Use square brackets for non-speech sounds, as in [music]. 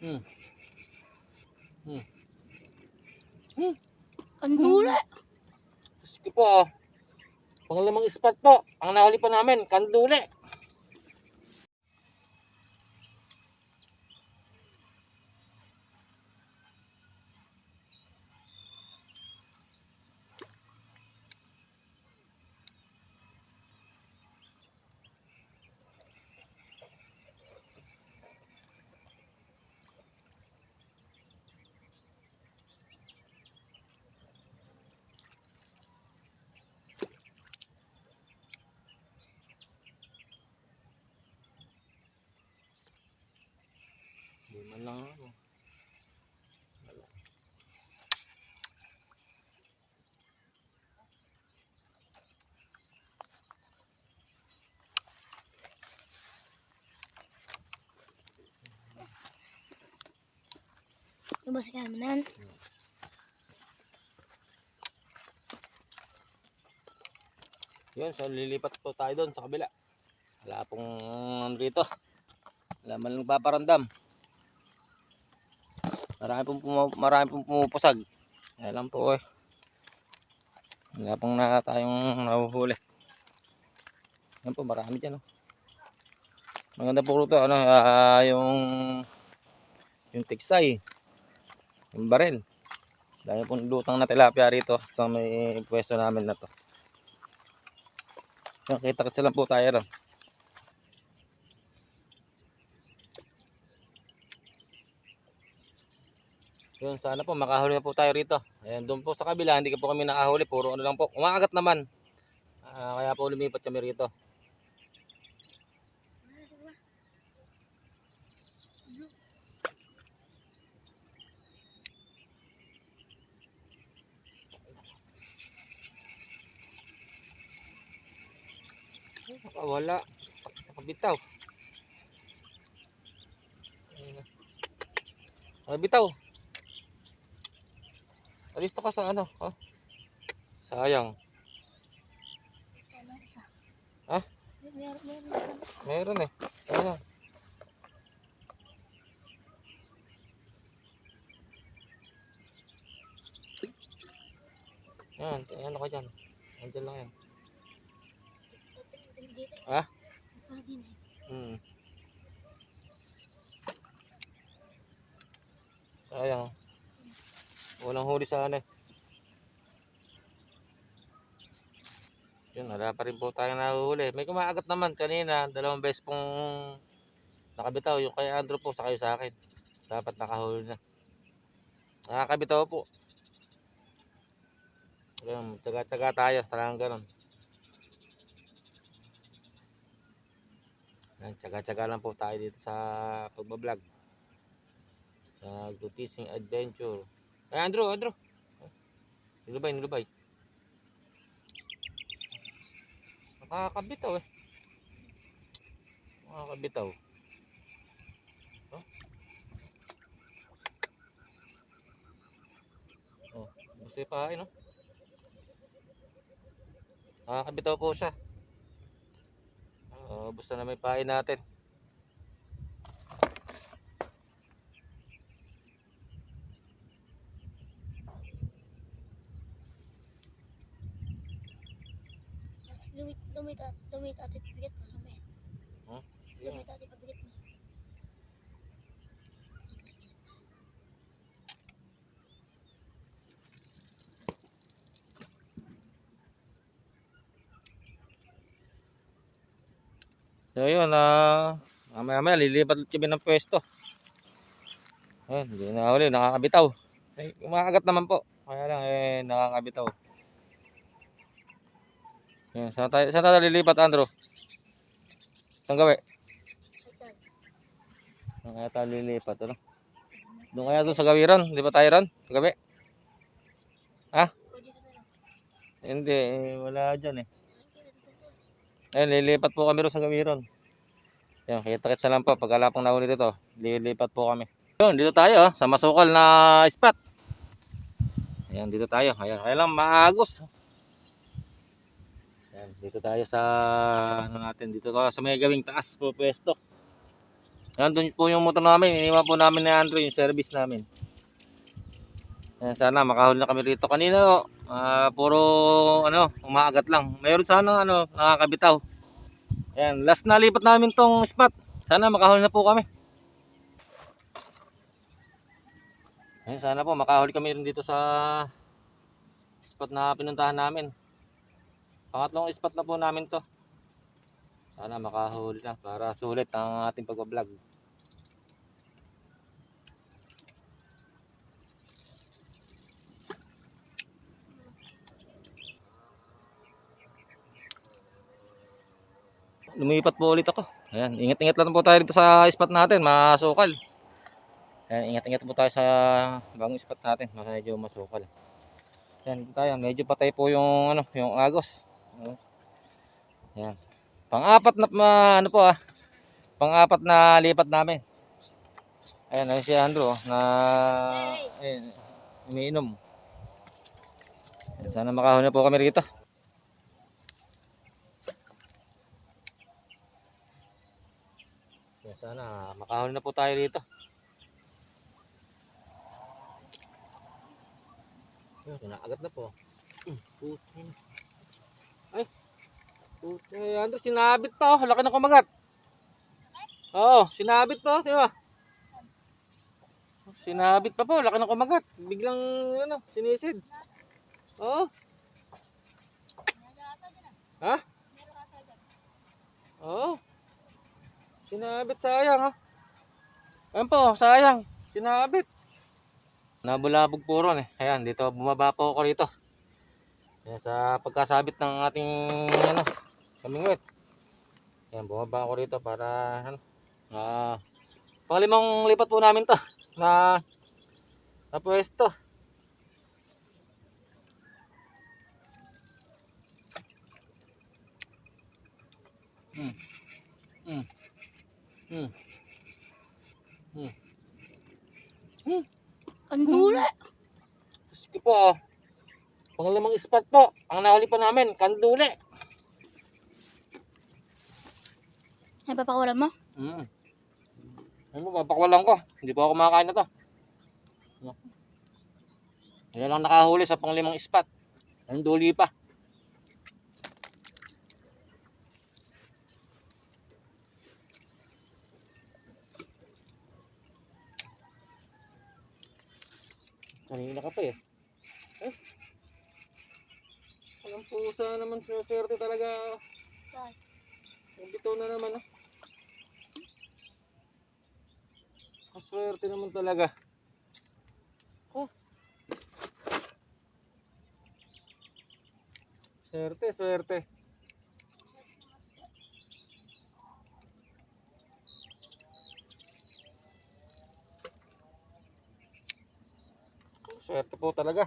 Hmm. Hmm. Ang dula. Sige po. oh. Pangalamang spot po. Ang nahuli pa namin, kanduli. Man lang ako. Diba sa kamanan? Yun, so lilipat po tayo doon sa kabila. Wala pong rito. Wala man lang paparandam. Marami pong, pumu- marami pong pumupusag. Kaya lang po eh. Wala pong na tayong nahuhuli. Yan po, marami dyan. Oh. Maganda po rito, ano, ah, yung yung tiksay. Yung baril. Dahil pong lutang na tilapia rito sa may pwesto namin na to. Nakita kasi lang po tayo ron. Yun, sana po makahuli na po tayo rito. Ayan, doon po sa kabila, hindi ka po kami nakahuli. Puro ano lang po. Umakagat naman. Ah, kaya po lumipat kami rito. Ah, wala. Nakabitaw. Nakabitaw. Alisto ka sa ano? Oh. Sayang. Ha? Meron, eh. Ano? Yan, ano ka dyan? Andyan lang yan. Ha? Hmm. Sayang. Walang huli sa ano eh. Yun, wala pa rin po tayo nahuhuli. May kumakagat naman kanina. Dalawang beses pong nakabitaw. Yung kay Andrew po, sa kayo sa akin. Dapat nakahuli na. Nakakabitaw po. Ayun, tsaga-tsaga tayo. Talagang ganun. Yan, tsaga-tsaga lang po tayo dito sa pagbablog. Sa Gutising Adventure. Ay, Andrew, Andrew. Nilubay, nilubay. Nakakabitaw eh. Nakakabitaw. Oh. Oh, gusto yung pahain, no? Nakakabitaw po siya. Oh, basta na may pain natin. Dumit, at dumit at ipabigat mo. Lumis. Hmm? Dumit at ipabigat mo. So yun, ah, mamaya mamaya lilipat ulit kami ng pwesto. Ayun, hindi na uli, nakakabitaw. Eh, kumakagat naman po. Kaya lang, eh, nakakabitaw. Yan, saan tayo, saan tayo lilipat, Andrew? Saan gawi? Saan? Kaya tayo lilipat, ano? Doon kaya doon sa gawiran, di ba tayo ron? Sa na lang. Hindi, eh, wala dyan eh. Ayun, lilipat po kami ron sa gawiran. Yan, kita-kits na lang po. Pag alapang dito, lilipat po kami. Yun, dito tayo, oh, sa masukal na spot. Ayan, dito tayo. Ayan, kaya lang maagos. Ayan, dito tayo sa, ano natin, dito sa may gawing taas po pwesto. Nandun po yung motor namin. Iniwan po namin ni Andrew yung service namin. Ayan, sana makahuli na kami rito. Kanina, ah, puro ano, umaagat lang. Mayroon sana ano, nakakabitaw. Ayan, last na lipat namin tong spot. Sana makahuli na po kami. Ayan, sana po makahuli kami rin dito sa spot na pinuntahan namin. Pangatlong spot na po namin to. Sana makahuli na para sulit ang ating pagbablog. Lumipat po ulit ako. Ayan, ingat-ingat lang po tayo dito sa spot natin, masukal. Ayan, ingat-ingat po tayo sa bagong spot natin, medyo masukal. Ayan, tayo, medyo patay po yung ano, yung agos. Ayan. Ayan. Pang-apat na ma- ano po ah. Pang-apat na lipat namin. Ayan, ayun si Andrew oh, na ayun, umiinom. Sana makahuli na po kami rito. Sana makahuli na po tayo rito. Ayan, Kinaagat na po. [clears throat] Putin. Ay, putin. Ay, Andrew, sinabit pa oh. Laki ng kumagat. Oo, sinabit pa oh. Di ba? Sinabit pa po. Laki ng kumagat. Biglang, ano, sinisid. Oo. Ha? Oo. Sinabit, sayang ha. Ayan po, sayang. Sinabit. Nabulabog po ron eh. Ayan, dito bumaba po ako rito. Ayan, sa pagkasabit ng ating ano, kamingwit. Ayan, bumaba ako rito para ano, ah, panglimang lipat po namin to [laughs] na na pwesto. Hmm. Hmm. Hmm. Hmm. Hmm. Ang dula. Sige po. oh. Pangalamang spot po. Ang nahuli pa namin, kanduli. Ay, papakawalan mo? Mm. Ano mo, papakwalan ko. Hindi pa ako kumakain na to. Ayan lang nakahuli sa panglimang spot. Ang duli pa. Kanina ka pa eh. Eh? Walang pusa naman sinuswerte talaga. Bakit? Ang bitaw na naman ah. Kaswerte naman talaga. Oh. Swerte, swerte. Swerte po talaga.